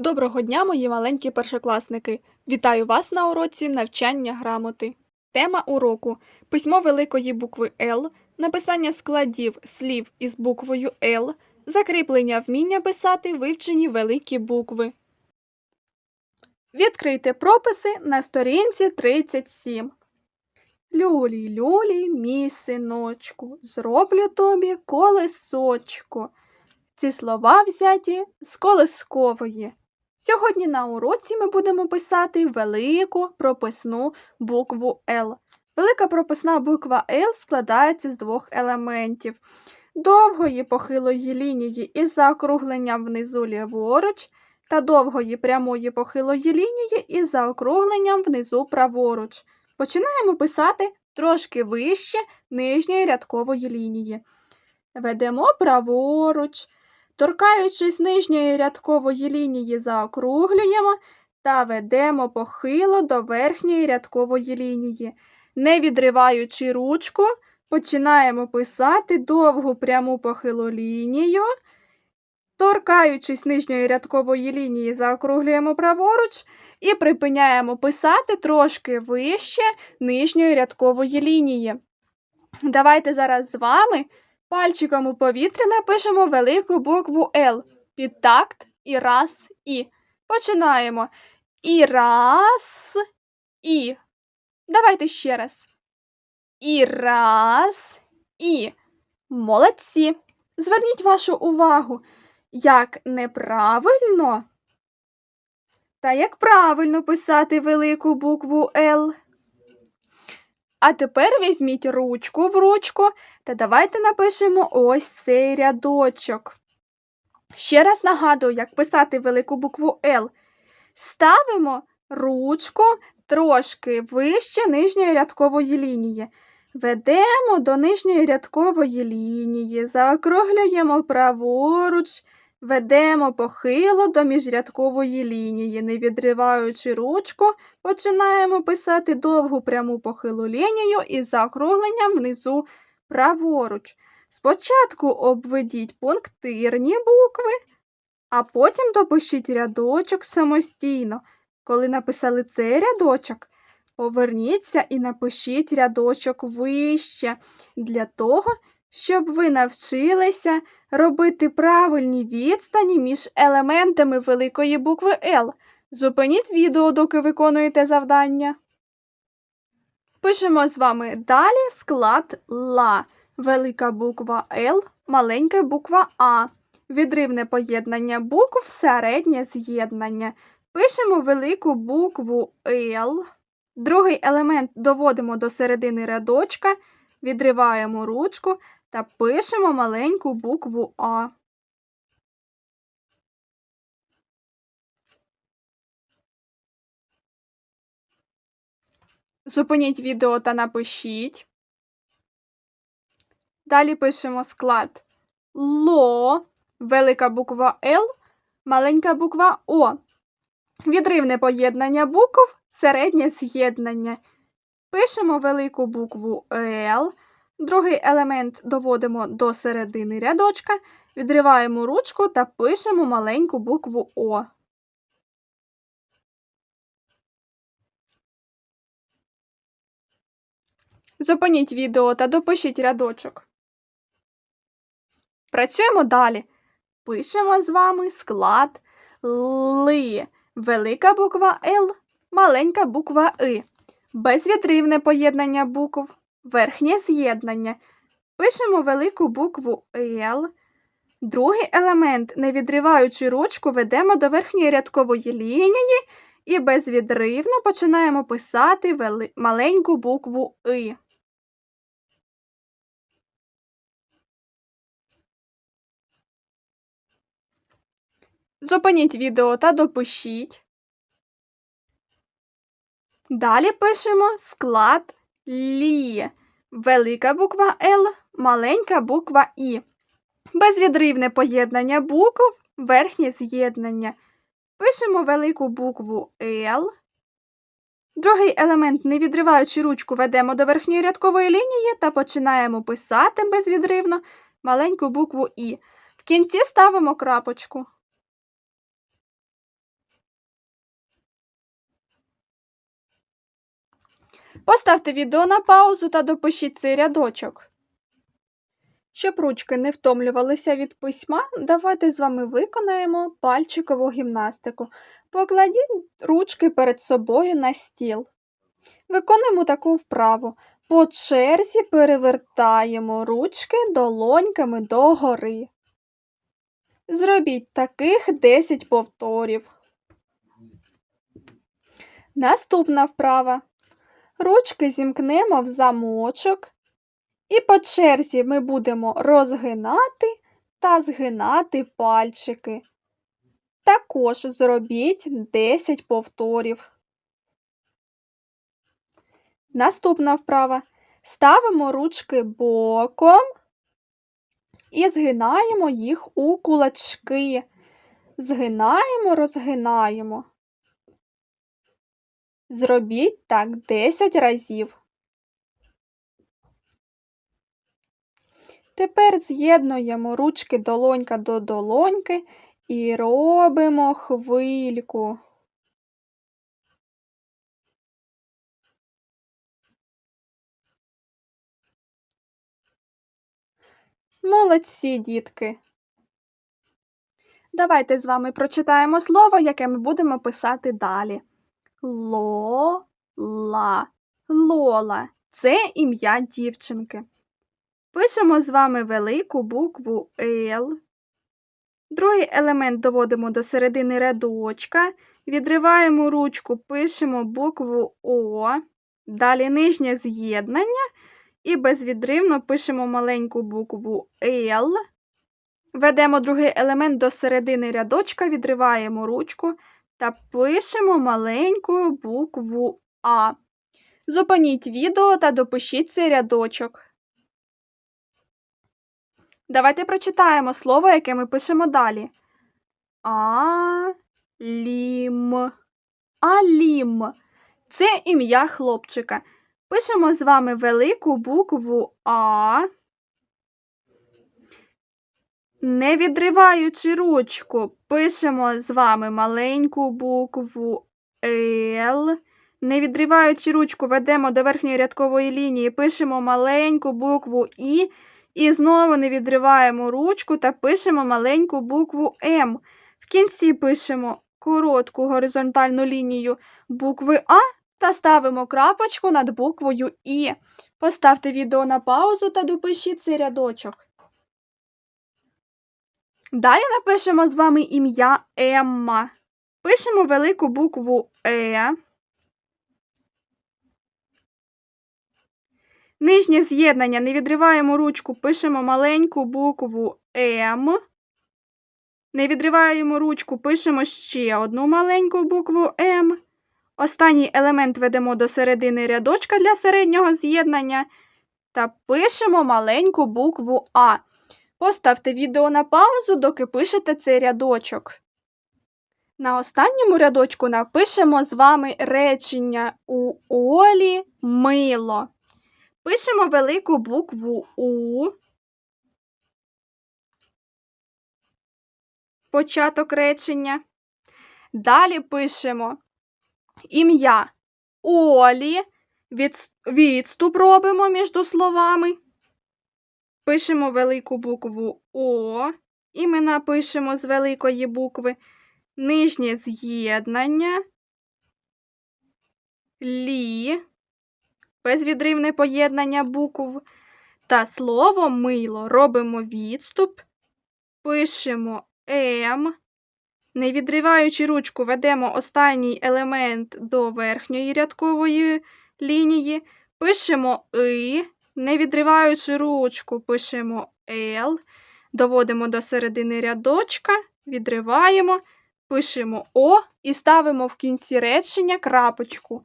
Доброго дня, мої маленькі першокласники! Вітаю вас на уроці навчання грамоти. Тема уроку письмо великої букви Л, написання складів слів із буквою Л, закріплення вміння писати вивчені великі букви. Відкрийте прописи на сторінці 37. Люлі, люлі, мій синочку, зроблю тобі колесочко. Ці слова взяті з колискової. Сьогодні на уроці ми будемо писати велику прописну букву Л. Велика прописна буква Л складається з двох елементів: довгої похилої лінії із заокругленням внизу ліворуч та довгої прямої похилої лінії із заокругленням внизу праворуч. Починаємо писати трошки вище нижньої рядкової лінії. Ведемо праворуч. Торкаючись нижньої рядкової лінії, заокруглюємо та ведемо похило до верхньої рядкової лінії. Не відриваючи ручку, починаємо писати довгу пряму похилу лінію. Торкаючись нижньої рядкової лінії, заокруглюємо праворуч і припиняємо писати трошки вище нижньої рядкової лінії. Давайте зараз з вами Пальчиком у повітря напишемо велику букву Л під такт і раз і. Починаємо. І раз і. Давайте ще раз. І раз і. Молодці. Зверніть вашу увагу, як неправильно та як правильно писати велику букву Л. А тепер візьміть ручку в ручку та давайте напишемо ось цей рядочок. Ще раз нагадую, як писати велику букву Л. Ставимо ручку трошки вище нижньої рядкової лінії. Ведемо до нижньої рядкової лінії, заокруглюємо праворуч, ведемо похило до міжрядкової лінії. Не відриваючи ручку, починаємо писати довгу пряму похилу лінію із заокругленням внизу праворуч. Спочатку обведіть пунктирні букви, а потім допишіть рядочок самостійно. Коли написали цей рядочок, поверніться і напишіть рядочок вище для того, щоб ви навчилися робити правильні відстані між елементами великої букви Л. Зупиніть відео, доки виконуєте завдання. Пишемо з вами далі склад ЛА. Велика буква Л, маленька буква А. Відривне поєднання букв, середнє з'єднання. Пишемо велику букву Л. Другий елемент доводимо до середини рядочка, відриваємо ручку та пишемо маленьку букву А. Зупиніть відео та напишіть. Далі пишемо склад ЛО, велика буква Л, маленька буква О. Відривне поєднання букв, середнє з'єднання. Пишемо велику букву Л. Другий елемент доводимо до середини рядочка, відриваємо ручку та пишемо маленьку букву О. Зупиніть відео та допишіть рядочок. Працюємо далі. Пишемо з вами склад Ли. Велика буква Л, маленька буква И. Безвідривне поєднання букв, верхнє з'єднання. Пишемо велику букву Л. Другий елемент, не відриваючи ручку, ведемо до верхньої рядкової лінії і безвідривно починаємо писати вели... маленьку букву И. Зупиніть відео та допишіть. Далі пишемо склад Лі. Велика буква Л, маленька буква І. Безвідривне поєднання букв, верхнє з'єднання. Пишемо велику букву Л. Другий елемент, не відриваючи ручку, ведемо до верхньої рядкової лінії та починаємо писати безвідривно маленьку букву І. В кінці ставимо крапочку. Поставте відео на паузу та допишіть цей рядочок. Щоб ручки не втомлювалися від письма, давайте з вами виконаємо пальчикову гімнастику. Покладіть ручки перед собою на стіл. Виконуємо таку вправу. По черзі перевертаємо ручки долоньками догори. Зробіть таких 10 повторів. Наступна вправа. Ручки зімкнемо в замочок. І по черзі ми будемо розгинати та згинати пальчики. Також зробіть 10 повторів. Наступна вправа. Ставимо ручки боком і згинаємо їх у кулачки. Згинаємо, розгинаємо. Зробіть так 10 разів. Тепер з'єднуємо ручки долонька до долоньки і робимо хвильку. Молодці, дітки. Давайте з вами прочитаємо слово, яке ми будемо писати далі. Лола. Лола. Це ім'я дівчинки. Пишемо з вами велику букву Л. Другий елемент доводимо до середини рядочка. Відриваємо ручку, пишемо букву О. Далі нижнє з'єднання. І безвідривно пишемо маленьку букву Л. Ведемо другий елемент до середини рядочка, відриваємо ручку та пишемо маленьку букву А. Зупиніть відео та допишіть цей рядочок. Давайте прочитаємо слово, яке ми пишемо далі. Алім. Алім. Це ім'я хлопчика. Пишемо з вами велику букву А. Не відриваючи ручку, пишемо з вами маленьку букву Л. Не відриваючи ручку, ведемо до верхньої рядкової лінії, пишемо маленьку букву І. І знову не відриваємо ручку та пишемо маленьку букву М. В кінці пишемо коротку горизонтальну лінію букви А та ставимо крапочку над буквою І. Поставте відео на паузу та допишіть цей рядочок. Далі напишемо з вами ім'я Емма. Пишемо велику букву Е. Нижнє з'єднання не відриваємо ручку, пишемо маленьку букву М. Не відриваємо ручку, пишемо ще одну маленьку букву М. Останній елемент ведемо до середини рядочка для середнього з'єднання та пишемо маленьку букву А. Поставте відео на паузу, доки пишете цей рядочок. На останньому рядочку напишемо з вами речення у Олі мило. Пишемо велику букву У. Початок речення. Далі пишемо ім'я Олі. Відступ робимо між словами. Пишемо велику букву О. Імена пишемо з великої букви. Нижнє з'єднання. Лі безвідривне поєднання букв та слово мило робимо відступ, пишемо М, не відриваючи ручку, ведемо останній елемент до верхньої рядкової лінії, пишемо И, не відриваючи ручку, пишемо Л, доводимо до середини рядочка, відриваємо, пишемо О і ставимо в кінці речення крапочку.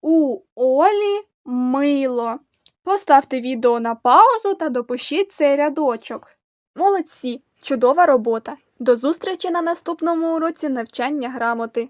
У Олі мило. Поставте відео на паузу та допишіть цей рядочок. Молодці! Чудова робота! До зустрічі на наступному уроці навчання грамоти.